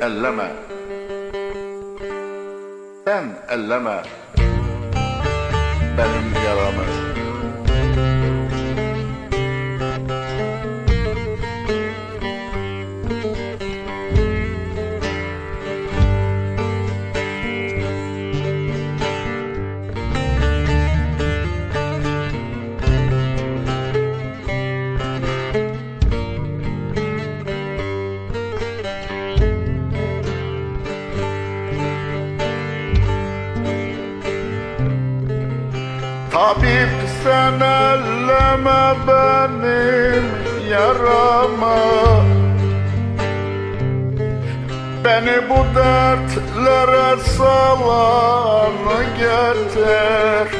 elleme. Sen elleme. Benim yaramı Tabip sen elleme benim yaramı Beni bu dertlere salanı getir.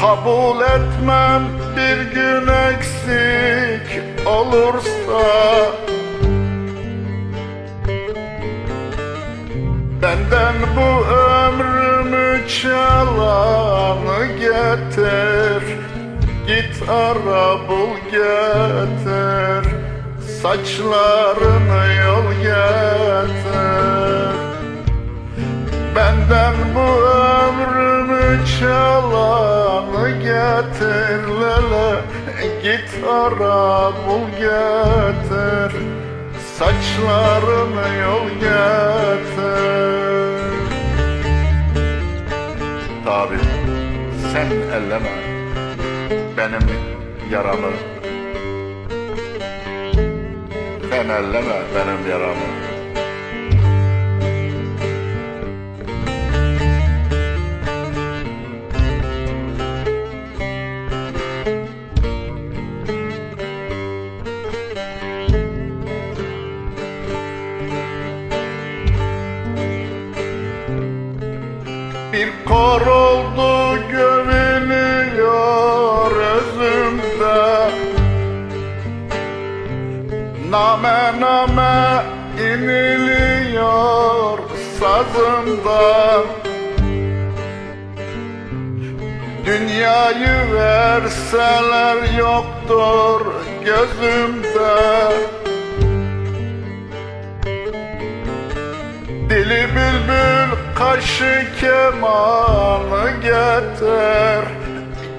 Kabul etmem bir gün eksik olursa. Benden bu ömrümü çalanı getir. Git ara bul getir. Saçlarını yol getir. Benden bu ömrümü çalanı getir lele. Git ara bul getir. Saçlarını yol getir Tabi sen elleme benim yaramı. Sen elleme benim yaramı Bir kor oldu gömülüyor özümde. Name name iniliyor sazımdan Dünyayı verseler yoktur gözümde. Dili kaşı kemanı getir.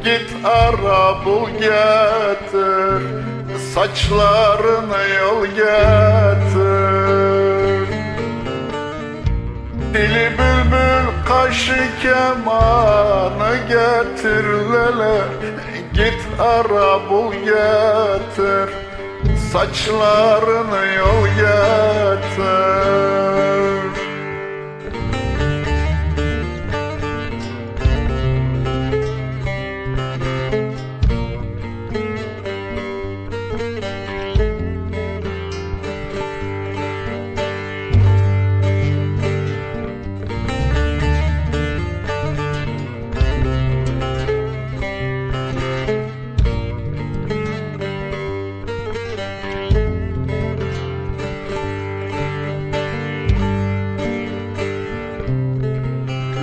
Git ara bul getir. Saçlarını yol getir. Dili bülbül kaşı kemanı getir lele. Git ara bul getir. Saçlarını yol getir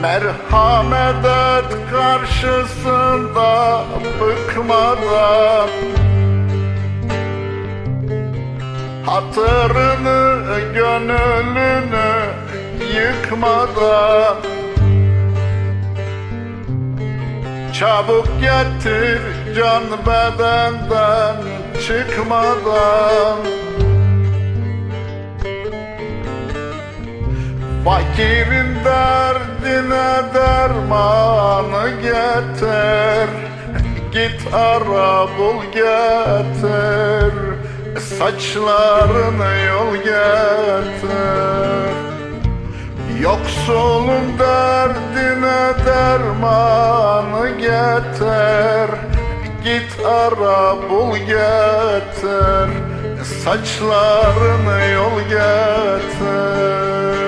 Merhamet karşısında bıkmadan. Hatırını gönlünü yıkmadan. Çabuk getir can bedenden çıkmadan Fakirin derdine dermanı getir. Git ara bul getir. Saçlarını yol getir. Yoksulun derdine dermanı getir. Git ara bul getir. Saçlarını yol getir